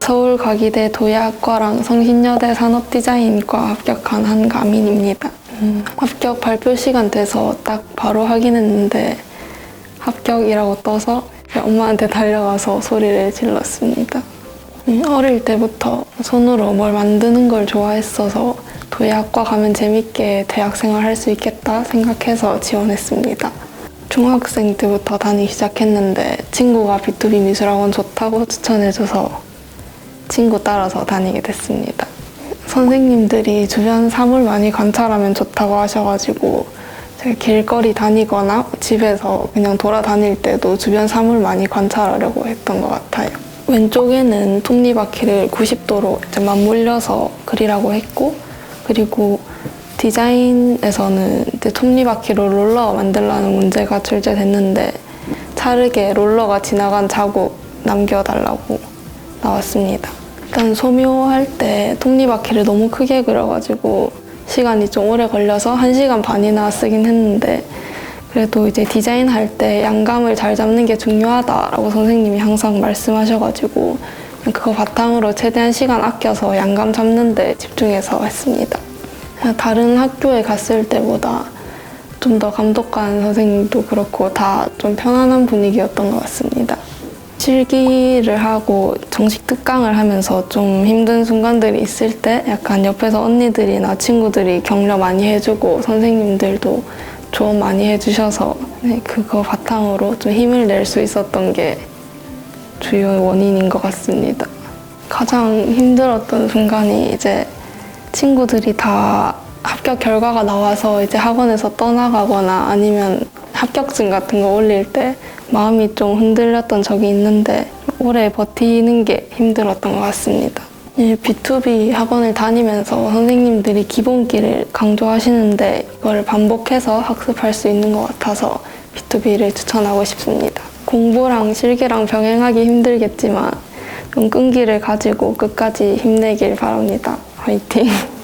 서울 과기대 도예학과랑 성신여대 산업디자인과 합격한 한가민입니다. 음, 합격 발표 시간 돼서 딱 바로 확인했는데 합격이라고 떠서 엄마한테 달려가서 소리를 질렀습니다. 음, 어릴 때부터 손으로 뭘 만드는 걸 좋아했어서 도예학과 가면 재밌게 대학생활 할 수 있겠다 생각해서 지원했습니다. 중학생 때부터 다니기 시작했는데 친구가 B2B 미술학원 좋다고 추천해줘서 친구 따라서 다니게 됐습니다. 선생님들이 주변 사물 많이 관찰하면 좋다고 하셔가지고 제가 길거리 다니거나 집에서 그냥 돌아다닐 때도 주변 사물 많이 관찰하려고 했던 것 같아요. 왼쪽에는 톱니바퀴를 90도로 이제 맞물려서 그리라고 했고 그리고 디자인에서는 이제 톱니바퀴로 롤러 만들라는 문제가 출제됐는데 차르게 롤러가 지나간 자국 남겨달라고 나왔습니다. 일단 소묘할 때 톱니바퀴를 너무 크게 그려가지고 시간이 좀 오래 걸려서 1시간 반이나 쓰긴 했는데 그래도 이제 디자인할 때 양감을 잘 잡는 게 중요하다라고 선생님이 항상 말씀하셔가지고 그거 바탕으로 최대한 시간 아껴서 양감 잡는 데 집중해서 했습니다. 다른 학교에 갔을 때보다 좀 더 감독관 선생님도 그렇고 다 좀 편안한 분위기였던 것 같습니다. 실기를 하고 정식 특강을 하면서 좀 힘든 순간들이 있을 때 약간 옆에서 언니들이나 친구들이 격려 많이 해주고 선생님들도 조언 많이 해주셔서 네, 그거 바탕으로 좀 힘을 낼 수 있었던 게 주요 원인인 것 같습니다. 가장 힘들었던 순간이 이제 친구들이 다 합격 결과가 나와서 이제 학원에서 떠나가거나 아니면 합격증 같은 거 올릴 때 마음이 좀 흔들렸던 적이 있는데 오래 버티는 게 힘들었던 것 같습니다. 이 B2B 학원을 다니면서 선생님들이 기본기를 강조하시는데 이걸 반복해서 학습할 수 있는 것 같아서 B2B를 추천하고 싶습니다. 공부랑 실기랑 병행하기 힘들겠지만 좀 끈기를 가지고 끝까지 힘내길 바랍니다. 화이팅!